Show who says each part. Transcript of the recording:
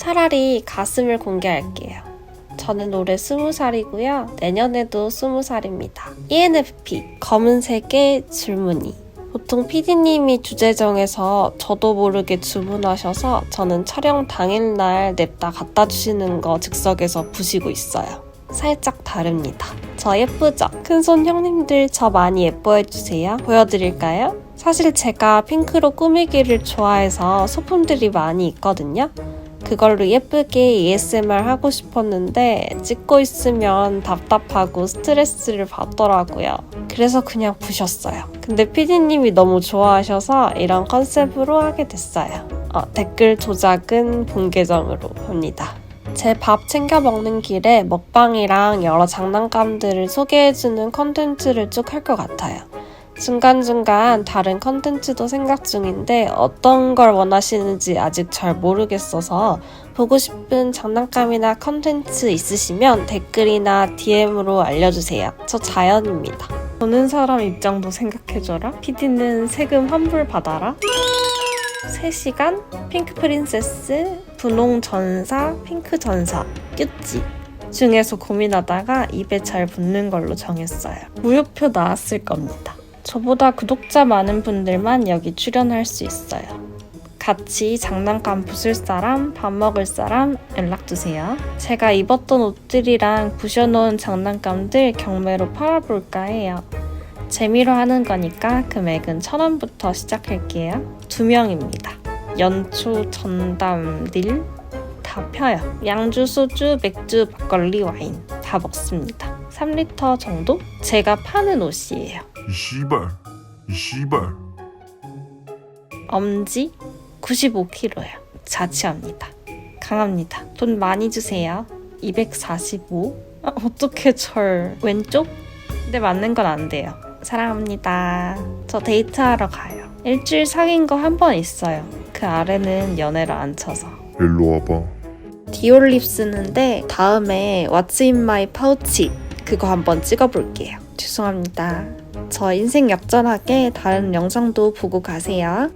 Speaker 1: 차라리 가슴을 공개할게요. 저는 올해 20살이고요. 내년에도 20살입니다. ENFP, 검은색의 줄무늬. 보통 PD님이 주제 정해서 저도 모르게 주문하셔서 저는 촬영 당일날 냅다 갖다 주시는 거 즉석에서 부시고 있어요. 살짝 다릅니다. 저 예쁘죠? 큰손 형님들 저 많이 예뻐해 주세요. 보여드릴까요? 사실 제가 핑크로 꾸미기를 좋아해서 소품들이 많이 있거든요. 그걸로 예쁘게 ASMR 하고 싶었는데 찍고 있으면 답답하고 스트레스를 받더라고요. 그래서 그냥 부셨어요. 근데 PD님이 너무 좋아하셔서 이런 컨셉으로 하게 됐어요. 어, 댓글 조작은 본 계정으로 합니다. 제밥 챙겨 먹는 길에 먹방이랑 여러 장난감들을 소개해주는 컨텐츠를 쭉 할 것 같아요. 중간중간 다른 컨텐츠도 생각 중인데 어떤 걸 원하시는지 아직 잘 모르겠어서 보고 싶은 장난감이나 컨텐츠 있으시면 댓글이나 DM으로 알려주세요. 저 자연입니다. 보는 사람 입장도 생각해줘라. PD는 세금 환불 받아라. 3시간 핑크 프린세스, 분홍 전사, 핑크 전사, 큐찌 중에서 고민하다가 입에 잘 붙는 걸로 정했어요. 무효표 나왔을 겁니다. 저보다 구독자 많은 분들만 여기 출연할 수 있어요. 같이 장난감 부술 사람, 밥 먹을 사람 연락 주세요. 제가 입었던 옷들이랑 부셔놓은 장난감들 경매로 팔아볼까 해요. 재미로 하는 거니까 금액은 천 원부터 시작할게요. 두 명입니다. 연초, 전담, 릴다 펴요. 양주, 소주, 맥주, 막걸리, 와인 다 먹습니다. 3리터 정도? 제가 파는 옷이에요.
Speaker 2: 이 씨발 이 씨발
Speaker 1: 엄지 95kg요. 자취합니다. 강합니다. 돈 많이 주세요. 245. 아, 어떻게 절 왼쪽? 근데 맞는 건 안 돼요. 사랑합니다. 저 데이트하러 가요. 일주일 사귄 거 한 번 있어요. 그 아래는 연애를 안 쳐서.
Speaker 2: 일로 와봐
Speaker 1: 디올 립 쓰는데 다음에 What's in my pouch 그거 한번 찍어볼게요. 죄송합니다. 저 인생 역전하게 다른 영상도 보고 가세요.